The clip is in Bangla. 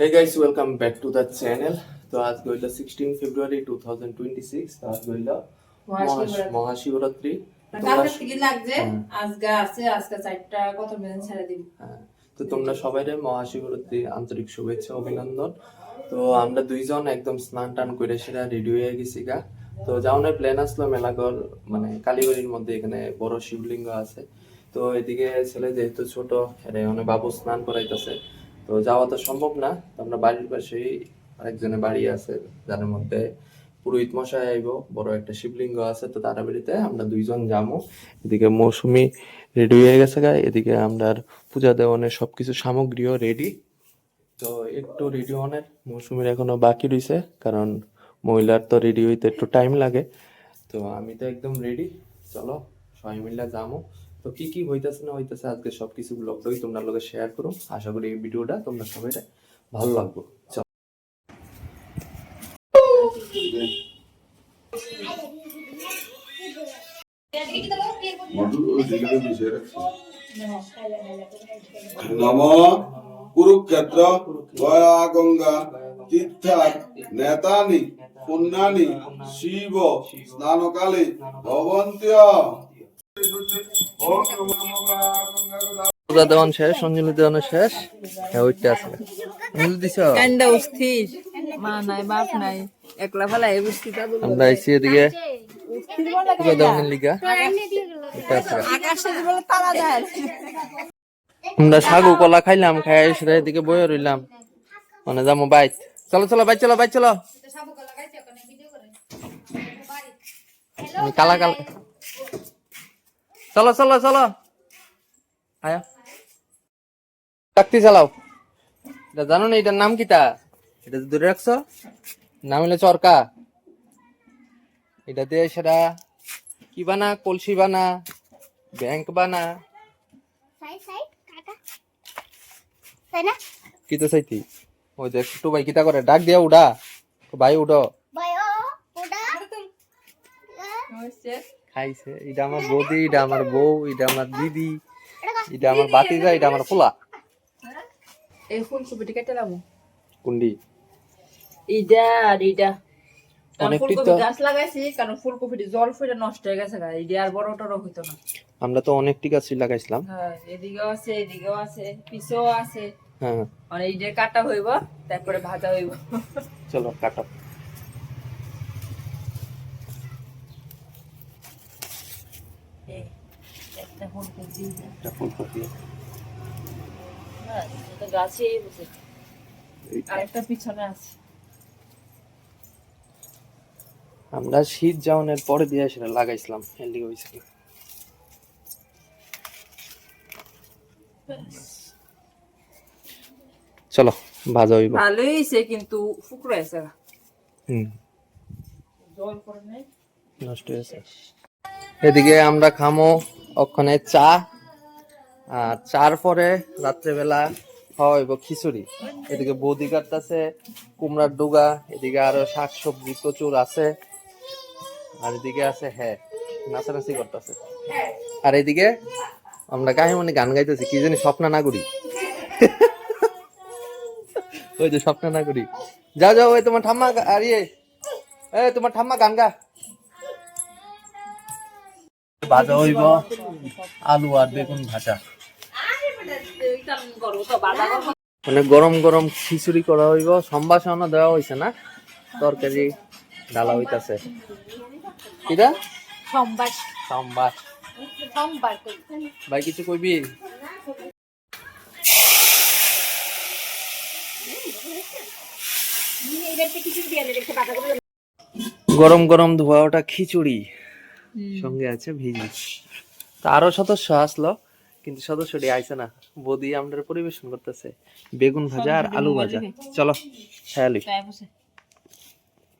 Hey guys, welcome back to the channel. তো আজকে হইল sixteen February two thousand twenty six তো আজকে হইল মহাশিবরাত্রি। তো তোমরা সবাই মহাশিবরাত্রি আন্তরিক শুভেচ্ছা অভিনন্দন। তো আমরা দুইজন একদম স্নান টান করে সেটা রেডি হয়ে গেছি গা। তো যাওয়ার প্ল্যান আসলো মেলাঘর মানে কালীবাড়ির মধ্যে এখানে বড় শিবলিঙ্গ আছে। তো এদিকে ছেলে যেহেতু ছোট এরে মানে বাবু স্নান করাইতেছে। তো যাওয়া তো সম্ভব না। আমরা বাড়ির পাশেই আরেকজনের বাড়ি আছে, যার মধ্যে পুরোহিত মশাই আইব, বড় একটা শিবলিঙ্গ আছে তো তারা বাড়িতে আমরা দুইজন যাব এদিকে মৌসুমি রেডি হয়ে গেছে গা, এদিকে আমরা পূজা দেওয়ানের সবকিছু সামগ্রীও রেডি তো একটু রেডি অনের মৌসুমির এখনও বাকি রয়েছে কারণ মহিলার তো রেডি হইতে একটু টাইম লাগে। তো আমি তো একদম রেডি চলো সবাই মিলে যাব তো কি কি হইতেছে না হইতেছে আজকে সবকিছু ব্লগটাই তোমরা লোকে শেয়ার করো। আশা করি এই ভিডিওটা তোমরা সবাই ভালো লাগবে। নম কুরুক্ষেত্র গয়া গঙ্গা তীর্থার নেতানি, পুণ্যানি, শিব, স্নানকালে, ভবন্ত্য। পূজা দেওয়ান শেষ অঞ্জলি দেওয়ান শেষ। হ্যাঁ ওইটা আছে। অঞ্জলি দিছ? কান্দা অস্থির। মা নাই বাপ নাই। একলা ফেলা এই বসছি আমরা আইছি এদিকে। পূজা দেওয়ানের লিগা। এটা আছে। আকাশে বলে তারা যায়। আমরা সাগু কলা খাইলাম খাই সেটা এদিকে বয়ে রইলাম। মানে যাব বাইক চলো চলো বাইক চলো বাইক চলো। কালা কালা। চলো চলো চলো। আয়া। চালাও। এটা জানো না এটার নাম কিটা এটা দূরে রাখছো? নাম হলো চরকা। এটা দিয়ে সেটা কি বানা? কলসি বানা? ব্যাংক বানা? সাইড সাইড কাকা তাই না? কি তো চাইতি ওই যে একটু ভাই কিতা করে ডাক দিয়া উড়া। ভাই উঠো ভাই ও ওটা খাইছে এটা আমার বৌদি এটা আমার বউ এটা আমার দিদি এটা আমার বাতিজা এটা আমার পোলা। এই ফুলকপিটি কেটে লামু কুন্ডি। ইডা ইডা গাছ লাগাইছি কারণ ফুলকপিটি জল ফুটে নষ্ট হয়ে গেছে ইডা আর বড় টড় হইতো না। আমরা তো অনেকটি লাগাইছিলাম। হ্যাঁ এদিকেও আছে এদিকেও আছে পিছেও আছে। হ্যাঁ। মানে ইডের কাটা হইব তারপরে ভাজা হইব। চলো কাটো। একটা ফুলকপি একটা ফুলকপি হ্যাঁ এটা গাছেই বসে। আরেকটা পিছনে আছে। আমরা শীত যাওয়ানোর পরে দিয়ে সেটা লাগাইছিলাম হেলদি হয়েছিল চলো ভাজা হইব। ভালোই হয়েছে কিন্তু ফুকরা আছে হুম। জল নেই। নষ্ট হয়েছে এদিকে আমরা খামো ওখানে চা। আর চার পরে রাত্রেবেলা খাওয়া হইব খিচুড়ি। এদিকে বৌদি কাটতেছে, কুমড়ার ডুগা, এদিকে আরও শাক সবজি প্রচুর আছে। আর এদিকে আছে হ্যাঁ নাচানাচি করতেছে। আর এদিকে আমরা কাহে মানে গান গাইতেছি, কি জানি স্বপ্ন না করি ওই যে স্বপ্ন না করি যাও, ওই তোমার ঠাম্মা আর ইয়ে তোমার ঠাম্মা গান গা। ভাজা হইব আলু আর বেগুন ভাজা। মানে গরম গরম খিচুড়ি করা হইব সম্ভাষণ দেওয়া হইছে না? তরকারি ডালা হইতাছে। সম্বাস ভাই কিছু কইবি? গরম গরম ধোয়া ওটা খিচুড়ি। সঙ্গে আছে ভিজি। তা আরও সদস্য আসলো কিন্তু সদস্যটি আইছে না। বদি আমরা পরিবেশন করতেছে। বেগুন ভাজা আর আলু ভাজা। চলো খেয়ালি।